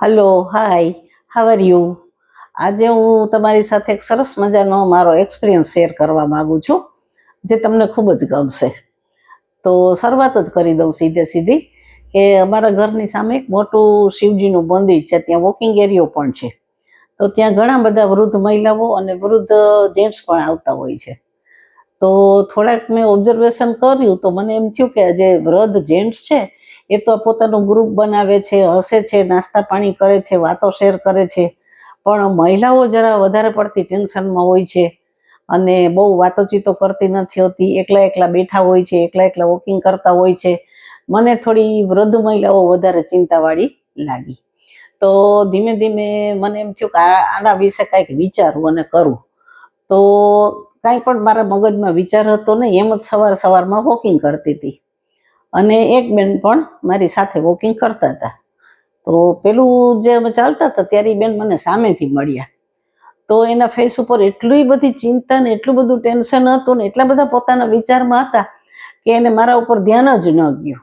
Hello hi how are you આજે હું તમારી સાથે એક સરસ મજાનો મારો એક્સપિરિયન્સ શેર કરવા માગું છું, જે તમને ખૂબ જ ગમશે. તો શરૂઆત જ કરી દઉં સીધે સીધી કે અમારા ઘરની સામે એક મોટું શિવજીનું મંદિર છે, ત્યાં વોકિંગ એરિયો પણ છે. તો ત્યાં ઘણા બધા વૃદ્ધ મહિલાઓ અને વૃદ્ધ જેન્ટ્સ પણ આવતા હોય છે. તો થોડાક મેં ઓબ્ઝર્વેશન કર્યું તો મને એમ થયું કે જે વૃદ્ધ જેન્ટ્સ છે એ તો પોતાનું ગ્રુપ બનાવે છે, હસે છે, નાસ્તા પાણી કરે છે, વાતો શેર કરે છે. પણ મહિલાઓ જરા વધારે પડતી ટેન્શનમાં હોય છે અને બહુ વાતોચીતો કરતી નથી હોતી. એકલા એકલા બેઠા હોય છે, એકલા એકલા વોકિંગ કરતા હોય છે. મને થોડી વૃદ્ધ મહિલાઓ વધારે ચિંતાવાળી લાગી. તો ધીમે ધીમે મને એમ થયું કે આના વિશે કાંઈક વિચારું અને કરું. તો કાંઈ પણ મારા મગજમાં વિચાર હતો નહીં, એમ જ સવાર સવારમાં વોકિંગ કરતી હતી. અને એક બેન પણ મારી સાથે વોકિંગ કરતા હતા. તો પેલું જે અમે ચાલતા હતા ત્યારે બેન મને સામેથી મળ્યા. તો એના ફેસ ઉપર એટલી બધી ચિંતા ને એટલું બધું ટેન્શન હતું ને એટલા બધા પોતાના વિચારમાં હતા કે એને મારા ઉપર ધ્યાન જ ન ગયું.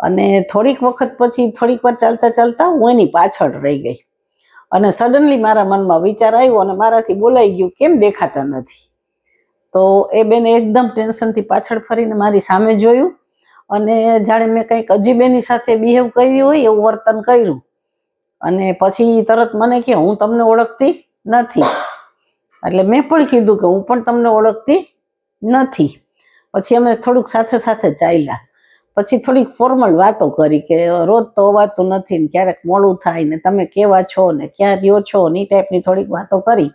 અને થોડીક વખત પછી થોડીક વાર ચાલતા ચાલતા હું એની પાછળ રહી ગઈ. અને સડનલી મારા મનમાં વિચાર આવ્યો અને મારાથી બોલાઈ ગયું, કેમ દેખાતા નથી? તો એ બેને એકદમ ટેન્શનથી પાછળ ફરીને મારી સામે જોયું. અને જાણે મેં કંઈક અજીબ એની સાથે બિહેવ કર્યું હોય એવું વર્તન કર્યું. અને પછી તરત મને કે હું તમને ઓળખતી નથી. એટલે મેં પણ કીધું કે, હું પણ તમને ઓળખતી નથી. પછી અમે થોડુંક સાથે સાથે ચાલ્યા. પછી થોડીક ફોર્મલ વાતો કરી કે, રોજ તો અવાતું નથી ને ક્યારેક મોડું થાય ને તમે કેવા છો ને ક્યાં રહ્યો છો ને એ ટાઈપની થોડીક વાતો કરી.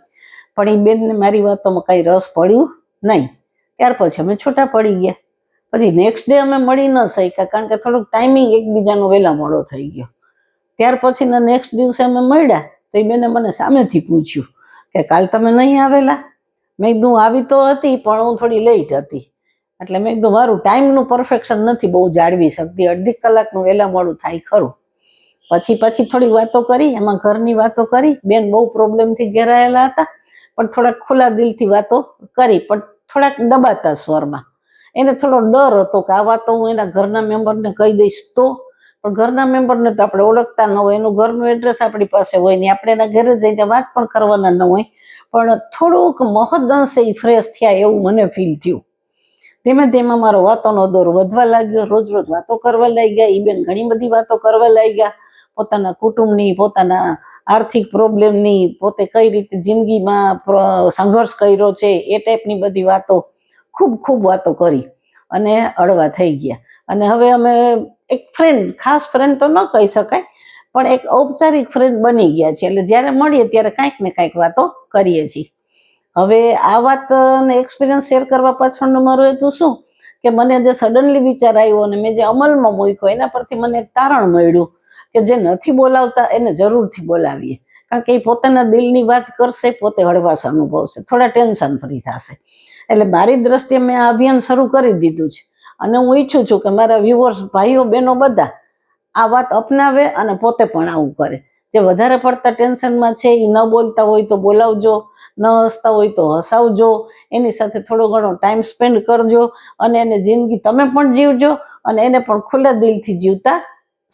પણ એ બેનને મારી વાતોમાં કાંઈ રસ પડ્યું નહીં. ત્યાર પછી અમે છૂટા પડી ગયા. પછી નેક્સ્ટ ડે અમે મળી ન શક્યા કારણ કે થોડુંક ટાઈમિંગ એકબીજાનો વહેલા મોડો થઈ ગયો. ત્યાર પછીના નેક્સ્ટ દિવસે અમે મળ્યા તો એ બેને મને સામેથી પૂછ્યું કે કાલ તમે નહીં આવેલા? મેં કીધું આવી તો હતી, પણ હું થોડી લેટ હતી. એટલે મેં કીધું, મારું ટાઈમનું પરફેક્શન નથી, બહુ જાળવી શકતી, અડધી કલાકનું વહેલા મોડું થાય ખરું. પછી પછી થોડી વાતો કરી, એમાં ઘરની વાતો કરી, બેન બહુ પ્રોબ્લેમથી ઘેરાયેલા હતા, પણ થોડાક ખુલ્લા દિલથી વાતો કરી, પણ થોડાક દબાતા સ્વરમાં. એને થોડો ડર હતો કે આ વાતો હું એના ઘરના મેમ્બરને કહી દઈશ તો. પણ ઘરના મેમ્બરને તો આપણે ઓળખતા ન હોય. એનું ઘરનું એડ્રેસ આપણી પાસે હોય ને આપણે એના ઘરે જઈને વાત પણ કરવાના ન હોય. પણ થોડુંક મહદઅંશે એ ફ્રેશ થયા એવું મને ફીલ થયું. ધીમે ધીમે મારો વાતોનો દોર વધવા લાગ્યો. રોજ રોજ વાતો કરવા લાગ્યા. ઈ બેન ઘણી બધી વાતો કરવા લાગ્યા. પોતાના કુટુંબની, પોતાના આર્થિક પ્રોબ્લેમની પોતે કઈ રીતે જિંદગીમાં સંઘર્ષ કર્યો છે, એ ટાઈપની બધી વાતો. ખૂબ ખૂબ વાતો કરી અને અડવા થઈ ગયા. અને હવે અમે એક ફ્રેન્ડ ખાસ ફ્રેન્ડ તો ન કહી શકાય, પણ એક ઔપચારિક ફ્રેન્ડ બની ગયા છે એટલે જ્યારે મળીએ ત્યારે કાંઈક ને કાંઈક વાતો કરીએ છીએ. હવે આ વાત ને એક્સપિરિયન્સ શેર કરવા પાછળનું મારું હેતુ શું? કે મને જે સડનલી વિચાર આવ્યો અને મેં જે અમલમાં મૂક્યો, એના પરથી મને એક તારણ મળ્યું કે જે નથી બોલાવતા એને જરૂરથી બોલાવીએ. કારણ કે એ પોતાના દિલની વાત કરશે, પોતે હળવાશ અનુભવશે. થોડા ટેન્શન ફ્રી થશે. એટલે મારી દ્રષ્ટિએ મેં આ અભિયાન શરૂ કરી દીધું છે. અને હું ઈચ્છું છું કે મારા વ્યુઅર્સ ભાઈઓ, બહેનો બધા આ વાત અપનાવે અને પોતે પણ આવું કરે. જે વધારે પડતા ટેન્શનમાં છે એ ન બોલતા હોય તો બોલાવજો, ન હસતા હોય તો હસાવજો. એની સાથે થોડો ઘણો ટાઈમ સ્પેન્ડ કરજો અને એને જિંદગી તમે પણ જીવજો અને એને પણ ખુલ્લા દિલથી જીવતા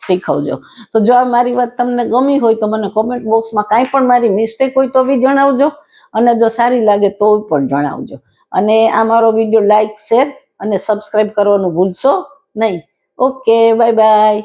શીખવજો. તો જો આ મારી વાત તમને ગમી હોય તો મને કોમેન્ટ બોક્સમાં કાંઈ પણ મારી મિસ્ટેક હોય તો બી જણાવજો અને જો સારી લાગે તો પણ જણાવજો. અને આ મારો વીડિયો લાઈક શેર અને સબસ્ક્રાઈબ કરવાનું ભૂલશો નહીં. Okay bye bye